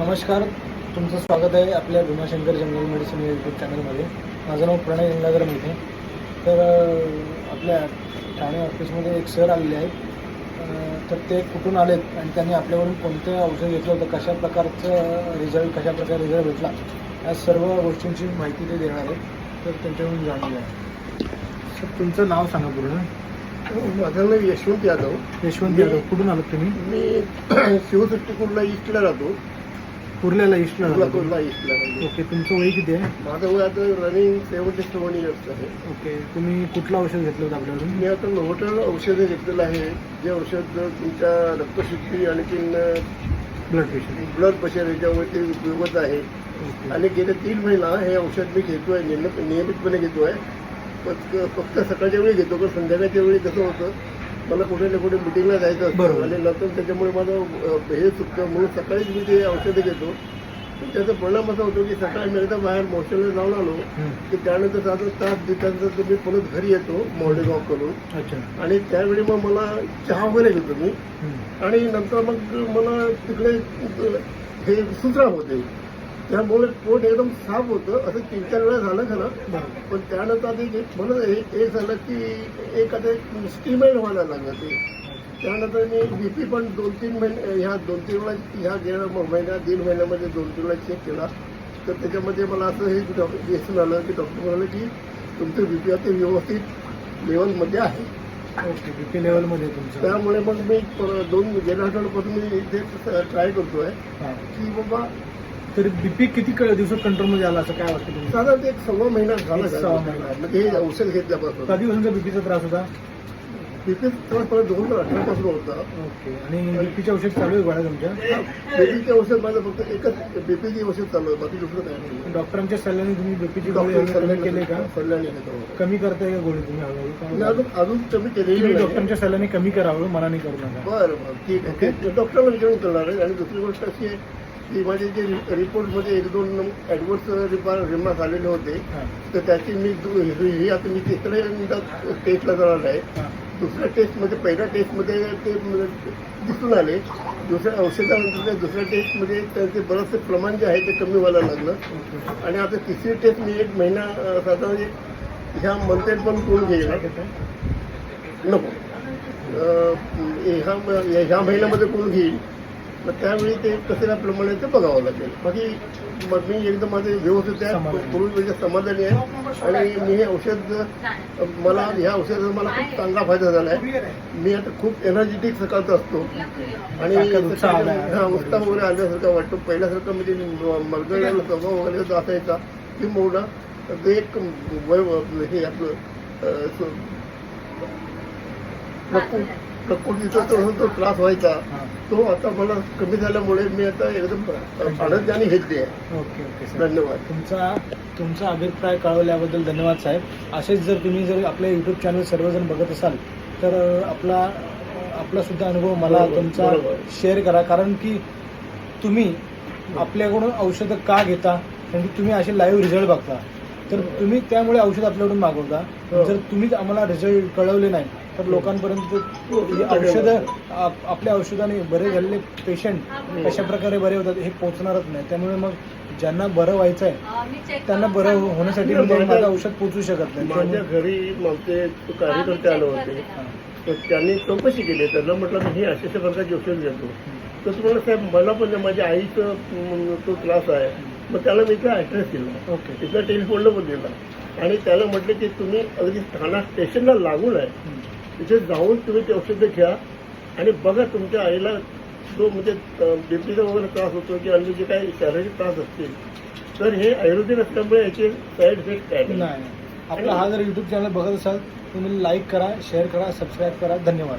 नमस्कार तुमचं स्वागत आहे आपल्या भीमाशंकर जंगल मेडिसिन यूट्यूब चॅनलमध्ये. माझं नाव प्रणय गंगाधर मिठे तर आपल्या ठाणे ऑफिसमध्ये एक सर आलेले आहेत. तर ते कुठून आलेत आणि त्यांनी आपल्याकडून कोणतं औषध घेतलं होतं कशा प्रकारचं रिझल्ट कशा प्रकारे रिझल्ट भेटला या सर्व गोष्टींची माहिती ते देणार आहेत. तर त्यांच्याकडून जाणून घ्या. सर तुमचं नाव सांगा पूर्ण. माझं नाव यशवंत यादव. यशवंत यादव. कुठून आलात तुम्ही? मी शिवसट्टीपूरला ईस्टला राहतो. कुर्ल्याला ईस्टला ओके तुमचं वय किती आहे? माझं वय आता रनिंग सेवन्टी सेवन इयर्स आहे. ओके तुम्ही कुठलं औषध घेतलं होतं आपल्याकडून मी आता नोव्होटल औषधं घेतलेलं आहे. जे औषध तुमच्या रक्तशुद्धी आणखीन ब्लड प्रेशर ब्लड प्रेशर याच्यावरती उपयोगत आहे. ओके. आणि गेले तीन महिना हे औषध मी घेतोय नियमित नियमितपणे घेतोय. फक्त फक्त सकाळच्या वेळी घेतो पण संध्याकाळच्या वेळी कसं होतं. मला कुठे ना कुठे मिटिंगला जायचं असतं. आणि नंतर त्याच्यामुळे माझं हे चुकतं म्हणून सकाळीच मी ते औषधं घेतो. त्याचा परिणाम असा होतो की सकाळी मी एकदा बाहेर मोर्चलला जाऊन आलो. की त्यानंतर साधारण तास दिवसानंतर मी परत घरी येतो मॉर्निंग वॉक करून आणि त्यावेळी मग मला चहा वगैरे घेतो मी. आणि नंतर मग मला तिकडे हे सुचरा होते. त्यामुळे पोट एकदम साफ होतं. असं तीन चार वेळा झालं खरं. पण त्यानंतर म्हणत एक एक झालं की एक आता स्टीमेंट व्हायला लागलं ते. त्यानंतर मी बीपी पण दोन तीन महिने ह्या दोन तीन वेळा ह्या गेल्या महिन्यात दीड महिन्यामध्ये दोन तीन वेळा चेक केला. तर त्याच्यामध्ये मला असं हे डॉक्टर दिसून आलं की डॉक्टर म्हणाले की तुमचं बीपी आता व्यवस्थित लेवलमध्ये आहे. ओके बीपी लेवलमध्ये तुमचं. त्यामुळे मग मी दोन गेल्या आठवड्यापासून मी इथे ट्राय करतोय हा. की बाबा तर बीपी किती क- दिवसात कंट्रोलमध्ये आला असं काय वाटतं तुम्हाला? साधारण एक सव्वा महिना झाला एक सव्वा महिना. म्हणजे हे औषध घेतल्यापासून. कधीपासूनचा बीपीचा त्रास होता? तिथे त्रास मला दोन हजार अठरा पासून होता. ओके. आणि बीपीचे औषध चालू आहे गोळ्या तुमच्या? बेबीचे औषध माझं फक्त एकच बेबीचे औषध चालू आहे बाकी दुसरं काय नाही. डॉक्टरांच्या सल्ल्याने तुम्ही बीपीची गोळी डॉक्टर हळूहळू कमी केले का? सल्ल्याने घेतो कमी करताय का गोळी तुम्ही हळूहळू मी? अजून अजून कमी केलेली तुम्ही नाही. डॉक्टरांच्या सल्ल्याने कमी करावं मनाने करू नका. बरं बरं. ठीक आहे. डॉक्टरला विचारून करणार आहे. आणि दुसरी गोष्ट अशी आहे की माझे जे रिपोर्टमध्ये एक दोन ॲडवर्स रिमार्क आलेले होते. तर त्याची मी ही आता मी तिसऱ्यांदा टेस्टला जाणार आहे. दुसऱ्या टेस्टमध्ये पहिल्या टेस्टमध्ये ते दिसून आले दुसऱ्या औषधानंतर त्या दुसऱ्या टेस्टमध्ये त्यांचे बरंचसे प्रमाण जे आहे ते कमी व्हायला लागलं. आणि आता तिसरी टेस्ट मी एक महिना साधारण ह्या मंथेत पण करून घेईल? नको ह्या ह्या महिन्यामध्ये करून घेईल मग त्यावेळी ते कचऱ्याप्रमाणे ते बघावं लागेल. बाकी मग मी एकदम माझे व्यवस्थित आहे म्हणजे समाधानी आहे. आणि मी हे औषध मला ह्या औषधाचा मला खूप चांगला फायदा झाला आहे मी आता खूप एनर्जेटिक सकाळचा असतो. आणि. हा उत्साह वगैरे आल्यासारखा वाटतो. पहिल्यासारखं म्हणजे मरगळलेला स्वभाव वगैरे जो असायचा की मोडा ते एक वय हे आपलं प्रकृतीचा तो जो त्रास व्हायचा. हा. तो आता मला कमी झाल्यामुळे मी आता एकदम आनंदाने घेतली आहे. ओके ओके धन्यवाद. तुमचा तुमचा अभिप्राय कळवल्याबद्दल धन्यवाद साहेब. असेच जर तुम्ही जर आपल्या यूट्यूब चॅनल सर्वजण बघत असाल तर आपला आपला सुद्धा अनुभव मला तुमचा. शेअर करा. कारण की तुम्ही आपल्याकडून औषधं का घेता? कारण की तुम्ही असे लाईव्ह रिझल्ट बघता. तर तुम्ही त्यामुळे औषध आपल्याकडून मागवता. हो. जर तुम्हीच आम्हाला रिझल्ट कळवले नाही तर लोकांपर्यंत ही औषधं आप- आपल्या औषधाने बरे झालेले पेशंट कशा प्रकारे बरे होतात हे पोहोचणारच नाही. त्यामुळे मग ज्यांना बरं व्हायचं आहे त्यांना बरं होण्यासाठी मी माझ्या- माझं औषध पोचू शकत नाही. माझ्या त्यामुळे- घरी माझे कार्यकर्ते आले होते. हा. तर त्यांनी चौकशी केली. त्यांना म्हटलं मी हे अशा अशा प्रकारचे औषध घेतो तर तुम्हाला साहेब मला पण माझ्या आईचं तो त्रास आहे. मग त्याला मी इथला ॲड्रेस दिला. ओके. तिथला टेलिफोन नंबर दिला. आणि त्याला म्हटलं की तुम्ही अगदी ठाणा स्टेशनला लागून आहे. हम्म. तिथे जाऊन तुम्ही ते औषधं घ्या आणि बघा तुमच्या आईला जो म्हणजे बीपीचा वगैरे त्रास होतो किंवा अन्य जे काही शारीरिक त्रास असतील तर हे आयुर्वेदिक असल्यामुळे याचे साईड इफेक्ट काय नाही नाही. आपला हा जर युट्यूब चॅनल बघत असाल तुम्ही लाईक करा शेअर करा सबस्क्राईब करा. धन्यवाद.